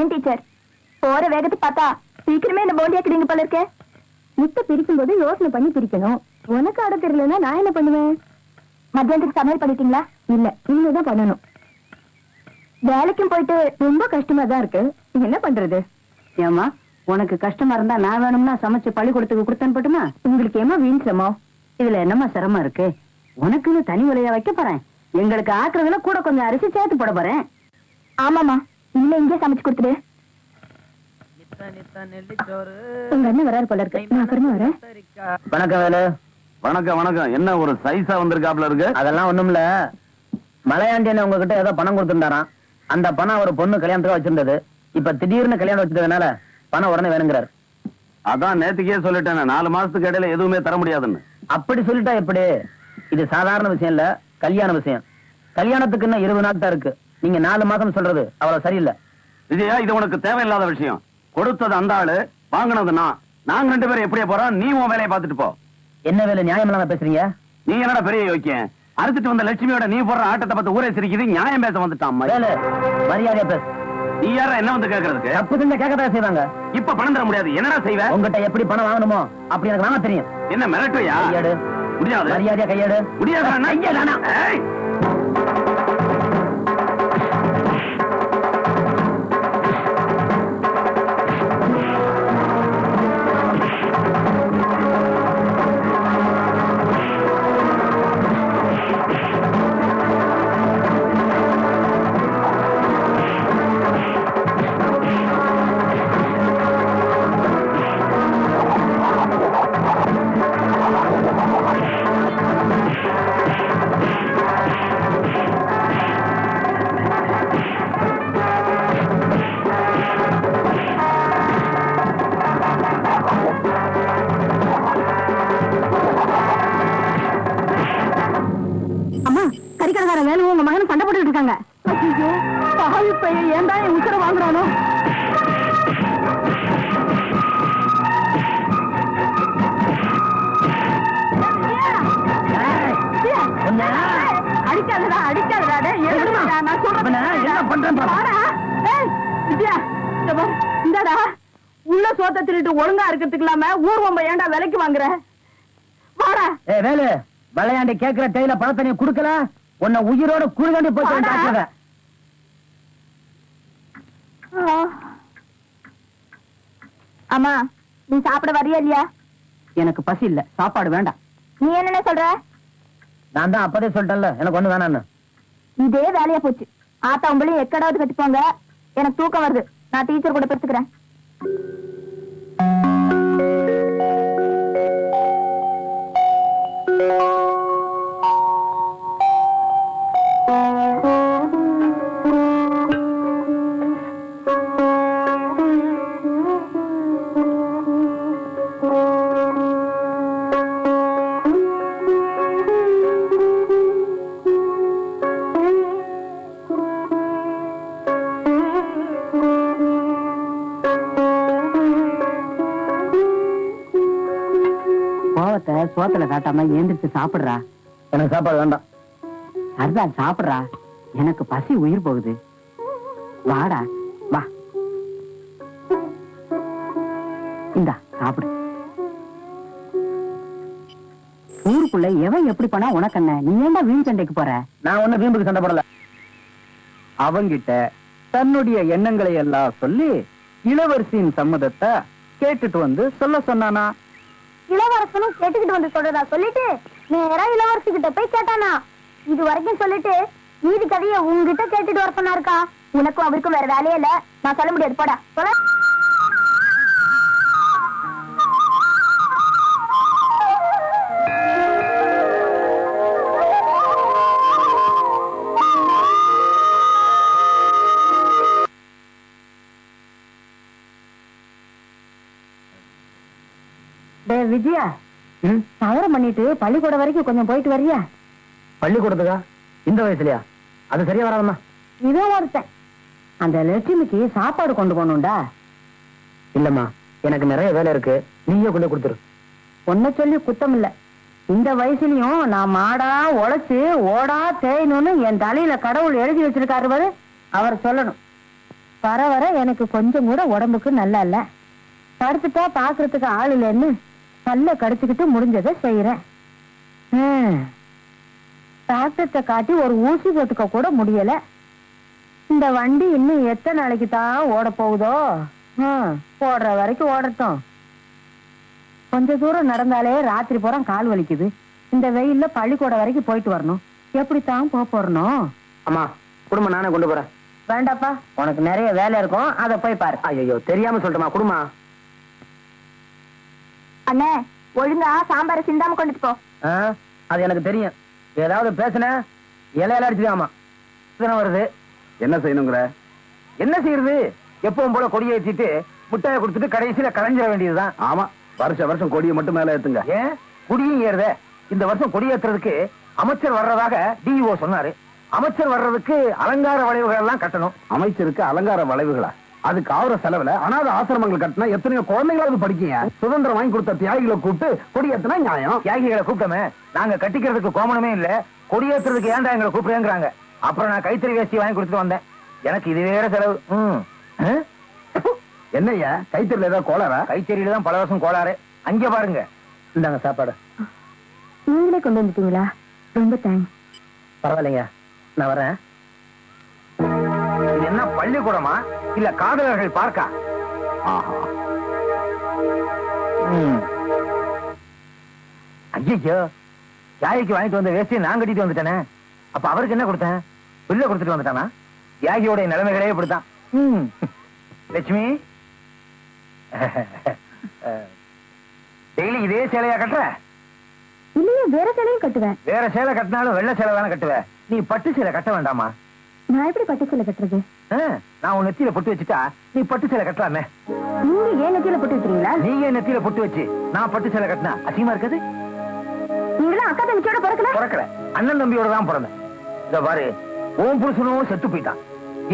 ஏன் டீச்சர்? போற வேகத்தை பார்த்தா சீக்கிரமே இந்த போண்டி ஆக்கிடுங்க போல இருக்கே. முட்டை பிரிக்கும் போது யோசனை பண்ணி பிரிக்கணும். உனக்கு ஆட தெரியலன்னா நான் என்ன பண்ணுவேன்? மத்தியானத்துக்கு சமையல் பண்ணிட்டீங்களா? இல்ல இனிமேதான் பண்ணணும். வேலைக்கும் போயிட்டு ரொம்ப கஷ்டமா தான் இருக்கு. என்ன பண்றது? ஏமா உனக்கு கஷ்டமா இருந்தா நான் வேணும்னா சமைச்சு பள்ளிக்கூடத்துக்கு கொடுத்தேன் பட்டுமா உங்களுக்கு ஏமா வீண் சிரமம்? இதுல என்னம்மா சிரமம் இருக்கு? உனக்குன்னு தனி உலையா வைக்க போறேன். எங்களுக்கு ஆக்குறதுல கூட கொஞ்சம் அரிசி சேர்த்து போட போறேன். ஆமாமா இல்ல இங்கே சமைச்சு கொடுத்துடு. உங்க அண்ணன் வராரு போல இருக்கு. நான் அப்புறமா வரேன். வணக்கம் வேலு. வணக்கம் வணக்கம். என்ன ஒரு சைஸா வந்திருக்காப்ல இருக்கு? அதெல்லாம் ஒண்ணுமில்ல. மலையாண்டியன் உங்ககிட்ட ஏதோ பணம் கொடுத்திருந்தாராம். அந்த பணம் ஒரு பொண்ணு கல்யாணத்துக்கு வச்சிருந்தது. இப்ப திடீர்னு கல்யாணம் வச்சதுனால பணம் உடனே வேணுங்கிறார். அதான் நேத்துக்கே சொல்லிட்டேன் நாலு மாசத்துக்கு இடையில எதுவுமே தர முடியாதுன்னு. அப்படி சொல்லிட்டா எப்படி? இது சாதாரண விஷயம் இல்ல கல்யாண விஷயம். கல்யாணத்துக்கு இன்னும் இருபது நாள் தான் இருக்கு. நீங்க நாலு மாசம் சொல்றது அவ்வளவு சரியில்லை. விஜயா இது உனக்கு தேவையில்லாத விஷயம். கொடுத்தது அந்த ஆளு வாங்கினது நான். நாங்க ரெண்டு பேரும் எப்படியே போறோம்? நீ உன் வேலையை பார்த்துட்டு போ. என்ன வேலை நியாயம் இல்லாம பேசுறீங்க? நீ என்னடா பெரிய யோக்கியம் அறுத்துட்டு வந்த லட்சுமியோட நீ போடுற ஆட்டத்தை பார்த்து ஊரே சிரிக்குது நியாயம் பேச வந்துட்டான் மரியாதையா பேசு. நீ யாரா என்ன வந்து கேக்குறதுக்கு? தப்பு செஞ்சா கேட்கதான் செய்வாங்க. இப்ப பணம் தர முடியாது. என்னடா செய்வ? உங்ககிட்ட எப்படி பணம் வாங்கணுமோ அப்படி எனக்கு வாங்க தெரியும். என்ன மிரட்டுவியா? கையேடு. முடியாது. மரியாதையா கையேடு. முடியாது ஐயோ பாவி பையன் ஏன்டா என் உசுர வாங்குறானோ? அடிக்காதடா அடிக்காதடா நான் சொல்றேன் என்ன பண்றேன் பாரு. ஏய், வித்யா, இந்தாடா. உள்ள சோத்த திருட்டு ஒழுங்கா இருக்கிறதுக்கு இல்லாம ஊர்வம்ப ஏன்டா விலைக்கு வாங்குற? வாடா. ஏ வேலு விளையாண்டு கேக்குற கையில பணத்தை நீ குடுக்கல? உன்னை உயிரோட குழுகாண்டி போச்சு அம்மா நீ சாப்பிட வரியா இல்லையா? எனக்கு பசி இல்ல. சாப்பாடு வேண்டாம். நீ என்னென்ன சொல்ற? நான் தான் அப்பதே சொல்லிட்டேன்ல. எனக்கு ஒண்ணு வேணான்னு இதே வேலையா போச்சு. ஆத்தா உங்களையும் எக்கடாவது கட்டிப்போங்க எனக்கு தூக்கம் வருது. நான் டீச்சர் கூட பேசிக்கிறேன் கோவத்தை சோத்துல காட்டாம ஏந்திரிச்சு சாப்பிடுறா. எனக்கு சாப்பாடு வேண்டாம். அதுதான் சாப்பிடுறா. எனக்கு பசி உயிர் போகுது. வாடா வா. இந்தா சாப்பிடு. ஊருக்குள்ள எவன் எப்படி பண்ணா உனக்கு என்ன? நீ ஏன்டா வீண் சண்டைக்கு போற? நான் ஒண்ணு வீம்புக்கு சண்டை போடல. அவங்கிட்ட தன்னுடைய எண்ணங்களை எல்லாம் சொல்லி இளவரசியின் சம்மதத்தை கேட்டுட்டு வந்து சொல்ல சொன்னானா? இளவரசனும் கேட்டுக்கிட்டு வந்து சொல்றதா சொல்லிட்டு நேரா இளவரசி கிட்ட போய் கேட்டானா. இது வரைக்கும் சொல்லிட்டு மீதி கதைய உங்ககிட்ட கேட்டுட்டு வர சொன்னாருக்கா. உனக்கும் அவருக்கும் வேற வேலையே இல்ல. நான் சொல்ல முடியாது. போடா. போடா. விஜயா. ம்? சவரம் பண்ணிட்டு பள்ளிக்கூடம் வரைக்கும் கொஞ்சம் போயிட்டு வரியா? பள்ளிக்கூடத்துக்கா? இந்த வயசுலயா? அது சரியா வராதம்மா. இவன் ஒருத்தன். அந்த லட்சுமிக்கு சாப்பாடு கொண்டு போகணும்டா. இல்லம்மா எனக்கு நிறைய வேலை இருக்கு. நீயே கொண்டு கொடுத்துரு. ஒன்ன சொல்லி குத்தம் இல்ல. இந்த வயசுலயும் நான் மாடா உழைச்சு ஓடா தேயணும்னு என் தலையில கடவுள் எழுதி வச்சிருக்காரு பாரு அவர் சொல்லணும். வர வர எனக்கு கொஞ்சம் கூட உடம்புக்கு நல்லா இல்ல. படுத்துட்டா பாக்குறதுக்கு ஆள் இல்லைன்னு பல்ல கடிச்சுக்கிட்டு முடிஞ்சதை செய்யறேன் ஹம். டாக்டர்கிட்ட காட்டி ஒரு ஊசி போட்டுக்க கூட முடியல. இந்த வண்டி இன்னும் எத்தனை நாளைக்கு தான் ஓட போகுதோ? ஹம், ஓடுற வரைக்கும் ஓடட்டும். கொஞ்ச தூரம் நடந்தாலே ராத்திரி பூரா கால் வலிக்குது. இந்த வெயில்ல பள்ளிக்கூடம் வரைக்கும் போயிட்டு வரணும். எப்படித்தான் போக போறணும் அம்மா குடும்பம் நானே கொண்டு போறேன். வேண்டாப்பா. உனக்கு நிறைய வேலை இருக்கும். அத போய் பாரு. ஐயோ தெரியாம சொல்லிட்டமா குடுமா. அண்ணே ஒழுங்கா சாம்பார சிந்தாம கொண்டுட்டு போ. அது எனக்கு தெரியும். ஏதாவது பேசுன இலையில அடிச்சுதாமா வருது. என்ன செய்யணுங்கிற? என்ன செய்யறது? எப்பவும் போல கொடியை ஏத்திட்டு முட்டையை கொடுத்துட்டு கடைசியில கலைஞ்சிட வேண்டியதுதான். ஆமா வருஷ வருஷம் கொடியை மட்டும் மேல ஏத்துங்க. ஏன்? குடியும் ஏறுதே. இந்த வருஷம் கொடியேற்றுறதுக்கு அமைச்சர் வர்றதாக டிஇஓ சொன்னாரு. அமைச்சர் வர்றதுக்கு அலங்கார வளைவுகள் எல்லாம் கட்டணும். அமைச்சருக்கு அலங்கார வளைவுகளா? அதுக்கு ஆகுற செலவுல அனாத ஆசிரமங்கள் கட்டினா எத்தனையோ குழந்தைங்களாவது படிக்கீங்க? சுதந்திரம் வாங்கி கொடுத்த தியாகிகளை கூப்பிட்டு கொடியேத்தினா நியாயம். தியாகிகளை கூப்பிட்டோமே நாங்க கட்டிக்கிறதுக்கு கோமணமே இல்ல கொடியேற்றுறதுக்கு ஏன்டா எங்களை கூப்பிடுங்கிறாங்க அப்புறம் நான் கைத்தறி வேஷ்டி வாங்கி கொடுத்துட்டு வந்தேன். எனக்கு இது வேற செலவு? என்னய்யா? கைத்தறில ஏதாவது கோளாரா கைத்தறியில தான் பல வருஷம் கோளாறு. அங்க பாருங்க. இந்தாங்க சாப்பாடு. நீங்களே கொண்டு வந்துட்டீங்களா? ரொம்ப தேங்க்ஸ் பரவாயில்லைங்க. நான் வரேன். பள்ளிக்கூடமா? இல்ல காதலர்கள் பார்க்கா? ஐயோ தியாகிக்கு வாங்கிட்டு வந்த வேஷ்டியை நான் கட்டிட்டு வந்துட்டேனே. அப்ப அவருக்கு என்ன கொடுத்தேன்? பில்ல கொடுத்துட்டு வந்துட்டானா? தியாகியோட நிலைமைகளே இப்படித்தான். லட்சுமி. டெய்லி இதே சேலையா கட்டுற? இல்லையே வேற சேலையும் கட்டுவேன். வேற சேலை கட்டினாலும் வெள்ளை சேலை தானே கட்டுவ? நீ பட்டு சேலை கட்ட வேண்டாமா? நான் எப்படி பட்டு சேலை கட்டுறது? நான் உன் நெத்தியில பொட்டு வச்சுட்டா நீ பட்டு சேலை கட்டலாமே. நீங்க ஏன் நெத்தியில போட்டு வைக்கிறீங்களா நீங்க என் நெத்தியில பொட்டு வச்சு நான் பட்டு சேலை கட்டினா அசிங்கமா இருக்காது? நீங்களும் அக்கா தங்கச்சியோட பிறக்கல? பிறக்கல. அண்ணன் தம்பியோட தான் பிறந்தேன். இத பாரு உன் புருஷனும் செத்து போயிட்டான்.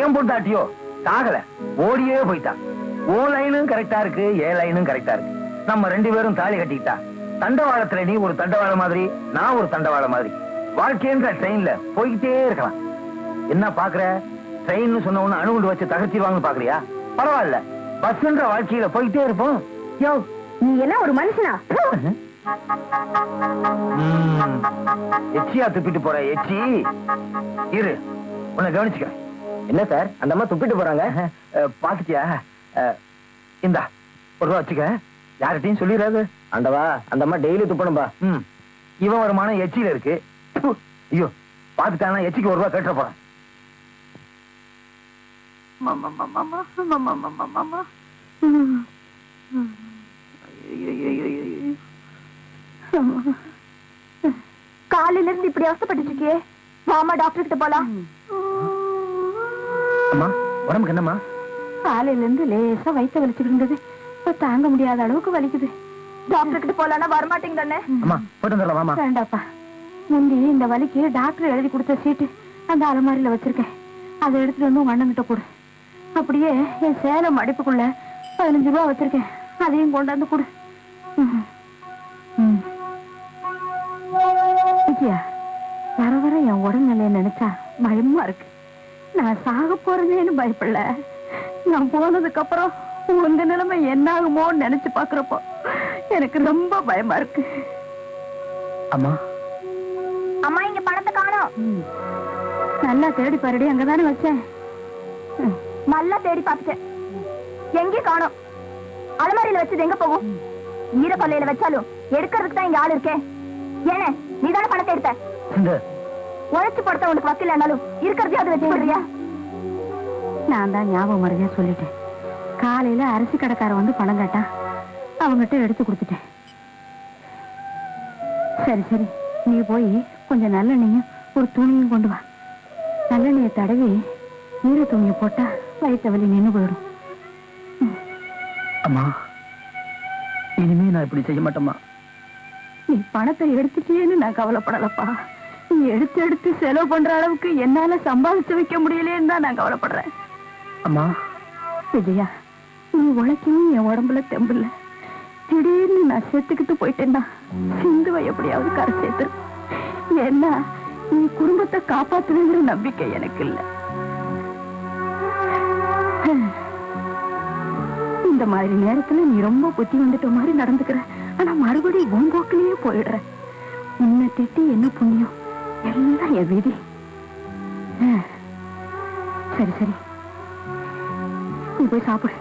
ஏன் பொண்டாட்டியோ சாகல ஓடியே போயிட்டான். ஓ லைனும் கரெக்டா இருக்கு ஏ லைனும் கரெக்டா இருக்கு. நம்ம ரெண்டு பேரும் தாலி கட்டிக்கிட்டா தண்டவாளத்துல நீ ஒரு தண்டவாள மாதிரி நான் ஒரு தண்டவாள மாதிரி. வாழ்க்கைன்ற ட்ரெயின்ல போய்கிட்டே இருக்கலாம். என்ன பாக்குற? ட்ரெயின் சொன்ன உடனே அணுகுண்டு வச்சு தகர்த்திடுவாங்கன்னு பாக்குறியா? பரவாயில்ல. பஸ்ன்ற வாழ்க்கையில போய்கிட்டே இருப்போம். யோ நீ எல்லாம் ஒரு மனுஷனா. எச்சியா துப்பிட்டு போற எச்சி. இரு உன்னை கவனிச்சுக்கிறேன். என்ன சார்? அந்த அம்மா துப்பிட்டு போறாங்க? பாத்துட்டியா? அஹ், இந்தா ஒரு ரூபா வச்சுக்க. யார்கிட்டயும் சொல்லிடாது. அந்தவா அந்த அம்மா டெய்லி துப்பணும்பா. ம். இவன் வருமானம் எச்சியில இருக்கு. ஐயோ பாத்துட்டானா எச்சிக்கு ஒரு ரூபா கேட்டுற போறான். காலையில இருந்து இப்படி அவசப்பட்டு இருக்கியே வாமா டாக்டர் கிட்ட போலாம். அம்மா உடம்புக்கு என்னம்மா? காலையில இருந்து லேசா வயிற்று வலிச்சுட்டு இருந்தது. இப்ப தாங்க முடியாத அளவுக்கு வலிக்குது. டாக்டர் கிட்ட போலாம்னா வரமாட்டீங்க தானே? அம்மா போட்டு வந்துடலாம் வேண்டாப்பா. முந்தி இந்த வலிக்கு டாக்டர் எழுதி கொடுத்த சீட்டு அந்த அலமாரியில வச்சிருக்கேன். அதை எடுத்துட்டு வந்து உங்க அண்ணன்கிட்ட கொடு. அப்படியே என் சேலம் மடிப்புக்குள்ள பதினஞ்சு ரூபா வச்சிருக்கேன். அதையும் கொண்டாந்து கொடு. விஜயா வர வர என் உடல்நிலையை நினைச்சா பயமா இருக்கு. நான் சாக போறதேன்னு பயப்படல. நான் போனதுக்கு அப்புறம் உங்க நிலைமை என்ன ஆகுமோன்னு நினைச்சு பாக்குறப்போ எனக்கு ரொம்ப பயமா இருக்கு. அம்மா. அம்மா இங்க பணத்தை காணோம். நல்லா தேடி பாருடி அங்கதானே வச்சேன். நல்லா தேடி பார்த்துட்டேன். எங்கேயும் காணோம்? அலமாரியில வச்சது எங்க போகும்? ஈரப்பல்லையில வச்சாலும் எடுக்கிறதுக்கு தான் இங்க ஆள் இருக்கே ஏனே நீதானே பணத்தை எடுத்த? உழைச்சு படுத்த உனக்கு வக்கீல் ஆனாலும் இருக்கிறதையாவது வச்சு நான் தான் ஞாபகம் மறதியா சொல்லிட்டேன். காலையில அரிசி கடைக்காரன் வந்து பணம் கேட்டான் அவங்ககிட்ட எடுத்து கொடுத்துட்டேன். சரி சரி நீ போய் கொஞ்சம் நல்லெண்ணெயும் ஒரு துணியும் கொண்டு வா. நல்லெண்ணெயை தடவி ஈர துணியை போட்டா வயிற்று வலி நின்று போயிடும் அம்மா இனிமே நான் இப்படி செய்ய மாட்டேம்மா. நீ பணத்தை எடுத்துட்டியேன்னு நான் கவலைப்படலப்பா. நீ எடுத்து எடுத்து செலவு பண்ற அளவுக்கு என்னால சம்பாதிச்சு வைக்க முடியலையேன்னு தான் நான் கவலைப்படுறேன். அம்மா. விஜயா நீ உழைக்கவும் என் உடம்புல தெம்பில்ல. திடீர்னு நான் செத்துக்கிட்டு போயிட்டேன்னா சிந்துவை எப்படியாவது கரை சேர்த்துரு ஏன்னா நீ குடும்பத்தை காப்பாத்துவேங்கிற நம்பிக்கை எனக்கு இல்ல. இந்த மாதிரி நேரத்துல நீ ரொம்ப புத்தி வந்துட்ட மாதிரி நடந்துக்கிற. ஆனா மறுபடியும் உன் போக்கிலேயே போயிடுற. உன்னை திட்டி என்ன புண்ணியம்? எல்லாம் என் விதி. சரி சரி. நீ போய் சாப்பிடு.